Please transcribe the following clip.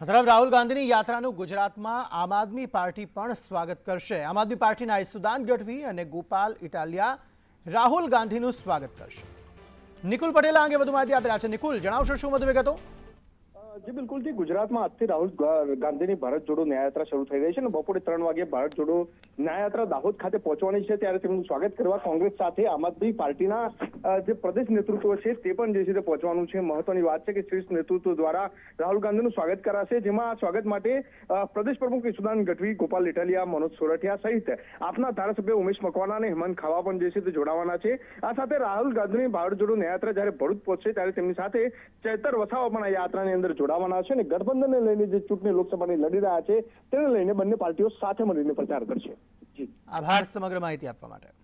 તરફ રાહુલ ગાંધીની યાત્રાનું ગુજરાતમાં આમ આદમી પાર્ટી પણ સ્વાગત કરશે. આમ આદમી પાર્ટીના ઈસુદાન ગઢવી અને ગોપાલ ઇટાલિયા રાહુલ ગાંધીનું સ્વાગત કરશે. નિકુલ પટેલ અંગે વધુ માહિતી આપેલા છે. નિકુલ, જણાવશો શું વધુ વિગતો? જી, બિલકુલ. જી, ગુજરાતમાં આજથી રાહુલ ગાંધીની ભારત જોડો ન્યાયયાત્રા શરૂ થઈ રહી છે અને બપોરે ત્રણ વાગે ભારત જોડો ન્યાયયાત્રા દાહોદ ખાતે પહોંચવાની છે. ત્યારે તેમનું સ્વાગત કરવા કોંગ્રેસ સાથે આમ આદમી પાર્ટીના જે પ્રદેશ નેતૃત્વ છે તે પણ જે છે તે પહોંચવાનું છે. મહત્વની વાત છે કે શ્રેષ્ઠ નેતૃત્વ દ્વારા રાહુલ ગાંધીનું સ્વાગત કરાશે, જેમાં આ સ્વાગત માટે પ્રદેશ પ્રમુખ ઈસુદાન ગઢવી, ગોપાલ ઇટાલિયા, મનોજ સોરઠિયા સહિત આપના ધારાસભ્ય ઉમેશ મકવાના અને હેમંત ખાવા પણ જે છે તે જોડાવાના છે. આ સાથે રાહુલ ગાંધીની ભારત જોડો ન્યાયયાત્રા જ્યારે ભરૂચ પહોંચશે ત્યારે તેમની સાથે ચેતર વસાવા પણ આ યાત્રાની અંદર જોડાવાના છે અને ગઠબંધનને લઈને જે ચૂંટણી લોકસભાની લડી રહ્યા છે, તેને લઈને બંને પાર્ટીઓ સાથે મળીને પ્રચાર કરશે. આભાર સમગ્ર માહિતી આપવા માટે.